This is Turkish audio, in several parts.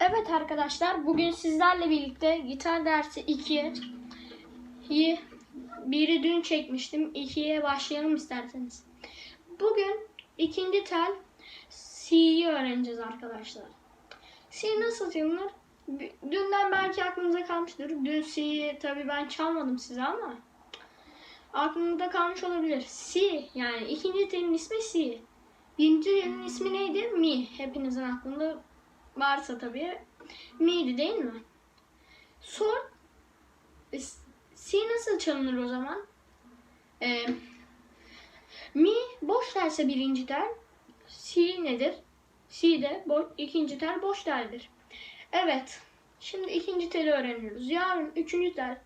Evet arkadaşlar bugün sizlerle birlikte gitar dersi 2'yi biri dün çekmiştim. 2'ye başlayalım isterseniz. Bugün ikinci tel C'yi öğreneceğiz arkadaşlar. C nasıl çalınır? Dünden belki aklınıza kalmıştır. Dün C'yi tabii ben çalmadım size ama aklınızda kalmış olabilir. C yani ikinci telin ismi C. Birinci telin ismi neydi? Mi. Hepinizin aklında varsa tabii mi'di değil mi? Sor e, C nasıl çalınır o zaman? Ee, mi boş terse birinci tel. C nedir? C de bo- ikinci tel boş teldir. Evet. Şimdi ikinci teli öğreniyoruz. Yarın üçüncü tel.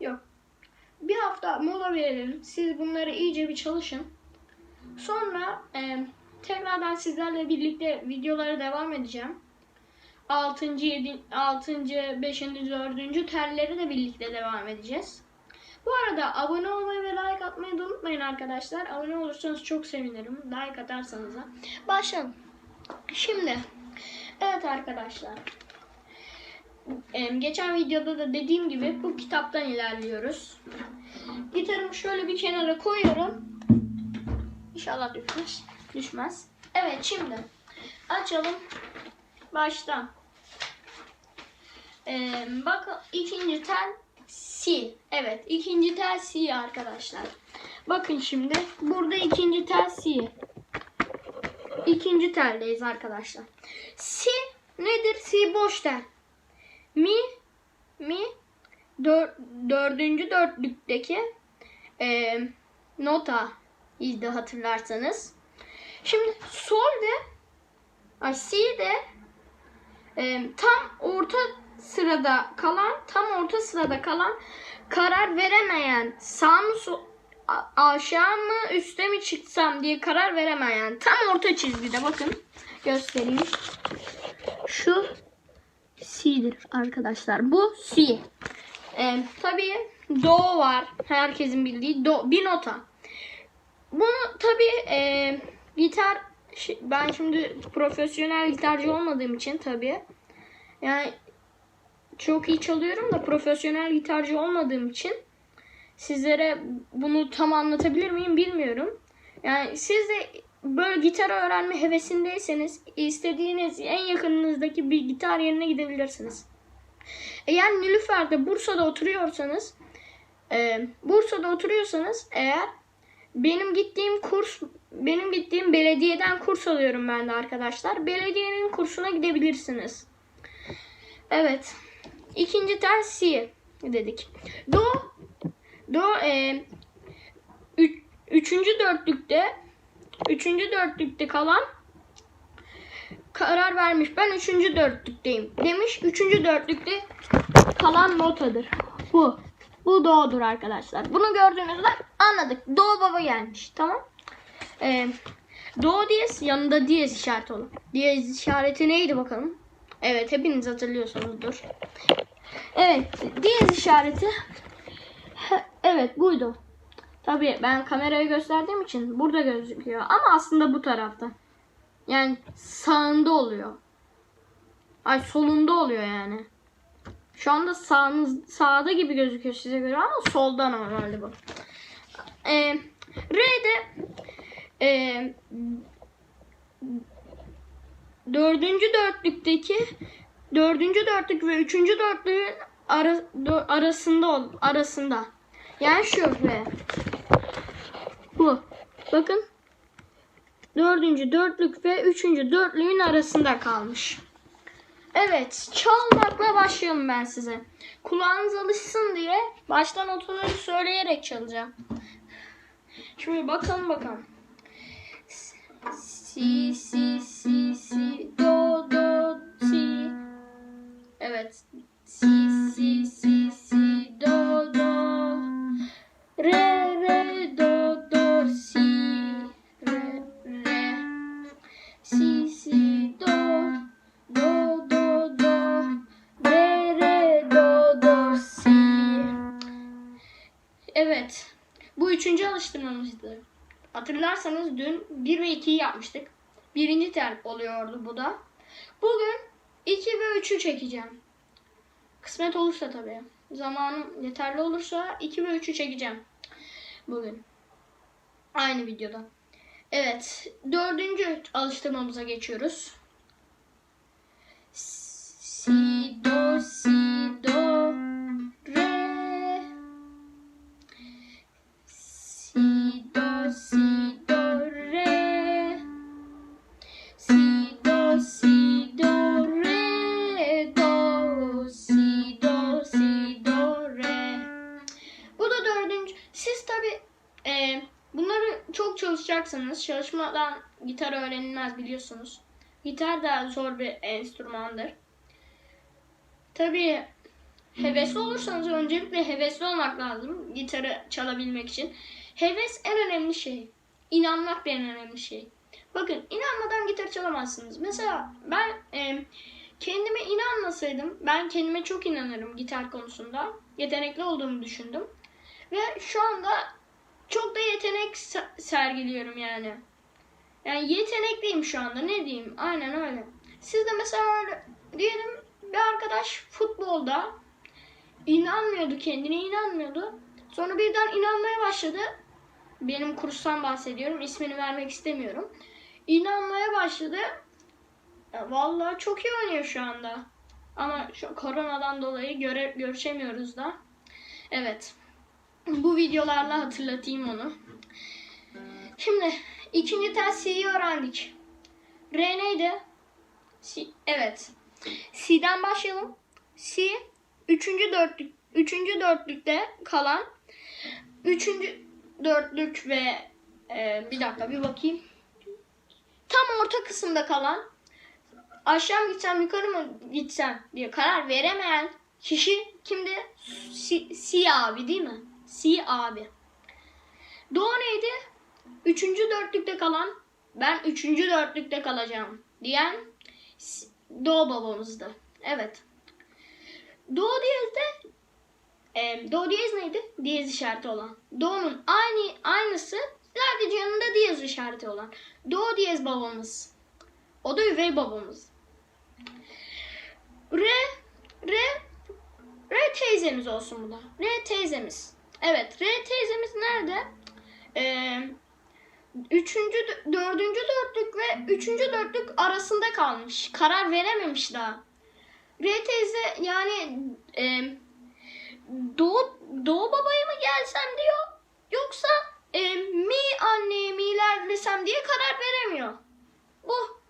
Yok. Bir hafta mola verelim. Siz bunları iyice bir çalışın. Sonra e, tekrardan sizlerle birlikte videolara devam edeceğim. 6. 7. 6. 5. 4. telleri de birlikte devam edeceğiz. Bu arada abone olmayı ve like atmayı da unutmayın arkadaşlar. Abone olursanız çok sevinirim. Like atarsanız da. Başlayalım. Şimdi evet arkadaşlar. Geçen videoda da dediğim gibi bu kitaptan ilerliyoruz. Gitarımı şöyle bir kenara koyuyorum. İnşallah düşmez. Düşmez. Evet şimdi açalım baştan. Ee, bak ikinci tel C. Evet ikinci tel C arkadaşlar. Bakın şimdi burada ikinci tel C. İkinci teldeyiz arkadaşlar. C nedir? C boş tel. Mi mi dör, dördüncü dörtlükteki e, nota izdi hatırlarsanız. Şimdi sol de ay C de e, tam orta sırada kalan tam orta sırada kalan karar veremeyen sağ mı so- a- aşağı mı üste mi çıksam diye karar veremeyen tam orta çizgide bakın göstereyim. Şu C'dir arkadaşlar. Bu C. Ee, tabii do var. Herkesin bildiği do bir nota. Bunu tabii e, gitar ben şimdi profesyonel gitarcı olmadığım için tabii yani çok iyi çalıyorum da profesyonel gitarcı olmadığım için sizlere bunu tam anlatabilir miyim bilmiyorum. Yani siz de böyle gitar öğrenme hevesindeyseniz istediğiniz en yakınınızdaki bir gitar yerine gidebilirsiniz. Eğer Nilüfer'de Bursa'da oturuyorsanız e, Bursa'da oturuyorsanız eğer benim gittiğim kurs benim gittiğim belediyeden kurs alıyorum ben de arkadaşlar. Belediyenin kursuna gidebilirsiniz. Evet. İkinci tel C dedik. Do Do e, üç, üçüncü dörtlükte üçüncü dörtlükte kalan karar vermiş. Ben üçüncü dörtlükteyim demiş. Üçüncü dörtlükte kalan notadır. Bu. Bu do'dur arkadaşlar. Bunu gördüğünüzde anladık. Do baba gelmiş. Tamam. Ee, do diyez yanında diyez işareti olur. Diyez işareti neydi bakalım? Evet hepiniz hatırlıyorsunuzdur. Evet diyez işareti evet buydu. Tabii ben kameraya gösterdiğim için burada gözüküyor ama aslında bu tarafta. Yani sağında oluyor. Ay solunda oluyor yani. Şu anda sağınız sağda gibi gözüküyor size göre ama solda normalde bu. Ee, R'de ee, dördüncü dörtlükteki dördüncü dörtlük ve üçüncü dörtlüğün ara, dö- arasında arasında. Yani R. Bu. Bakın. Dördüncü dörtlük ve üçüncü dörtlüğün arasında kalmış. Evet, çalmakla başlayalım ben size. Kulağınız alışsın diye baştan notaları söyleyerek çalacağım. Şimdi bakalım bakalım. Si, si, si, si, do, do, si. Evet. Si, si, si, si, do, do. Re, re, do, do, si. Re, re. Si, si, do. Do, do, do. Re, re, do, do, si. Evet. Bu üçüncü alıştırmamızdı. Hatırlarsanız dün 1 ve 2'yi yapmıştık. Birinci tel oluyordu bu da. Bugün 2 ve 3'ü çekeceğim. Kısmet olursa tabii. Zamanım yeterli olursa 2 ve 3'ü çekeceğim. Bugün. Aynı videoda. Evet. Dördüncü alıştırmamıza geçiyoruz. Si, do, çok çalışacaksınız. Çalışmadan gitar öğrenilmez biliyorsunuz. Gitar da zor bir enstrümandır. Tabi hevesli olursanız öncelikle hevesli olmak lazım gitarı çalabilmek için. Heves en önemli şey. İnanmak da en önemli şey. Bakın inanmadan gitar çalamazsınız. Mesela ben e, kendime inanmasaydım, ben kendime çok inanırım gitar konusunda. Yetenekli olduğumu düşündüm. Ve şu anda çok da yetenek se- sergiliyorum yani. Yani yetenekliyim şu anda ne diyeyim aynen öyle. Siz de mesela diyelim bir arkadaş futbolda inanmıyordu kendine inanmıyordu. Sonra birden inanmaya başladı. Benim kurstan bahsediyorum ismini vermek istemiyorum. İnanmaya başladı. Ya vallahi çok iyi oynuyor şu anda. Ama şu koronadan dolayı göre, görüşemiyoruz da. Evet. Bu videolarla hatırlatayım onu. Şimdi ikinci tel C'yi öğrendik. R neydi? C, evet. C'den başlayalım. C üçüncü dörtlük üçüncü dörtlükte kalan üçüncü dörtlük ve e, bir dakika bir bakayım. Tam orta kısımda kalan aşağı mı gitsem yukarı mı gitsem diye karar veremeyen kişi kimdi? Si, si abi değil mi? Si abi. Do neydi? Üçüncü dörtlükte kalan ben üçüncü dörtlükte kalacağım diyen Si- Do babamızdı. Evet. Do diyezde e, Do diyez neydi? Diyez işareti olan. Do'nun aynı aynısı sadece yanında diyez işareti olan. Do diyez babamız. O da üvey babamız. Re Re Re teyzemiz olsun bu da. Re teyzemiz. Evet, Re teyzemiz nerede? Ee, üçüncü, dördüncü dörtlük ve üçüncü dörtlük arasında kalmış. Karar verememiş daha. Re teyze yani e, Doğu, Doğu babaya mı gelsem diyor. Yoksa e, mi anneye mi ilerlesem diye karar veremiyor. Bu.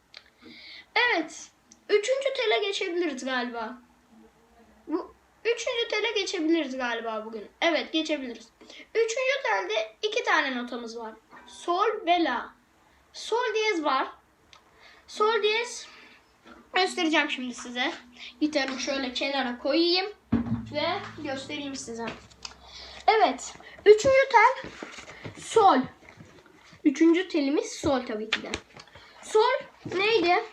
Evet. Üçüncü tele geçebiliriz galiba. Üçüncü tele geçebiliriz galiba bugün. Evet geçebiliriz. Üçüncü telde iki tane notamız var. Sol ve la. Sol diyez var. Sol diyez göstereceğim şimdi size. Gitarımı şöyle kenara koyayım ve göstereyim size. Evet. Üçüncü tel sol. Üçüncü telimiz sol tabii ki de. Sol neydi?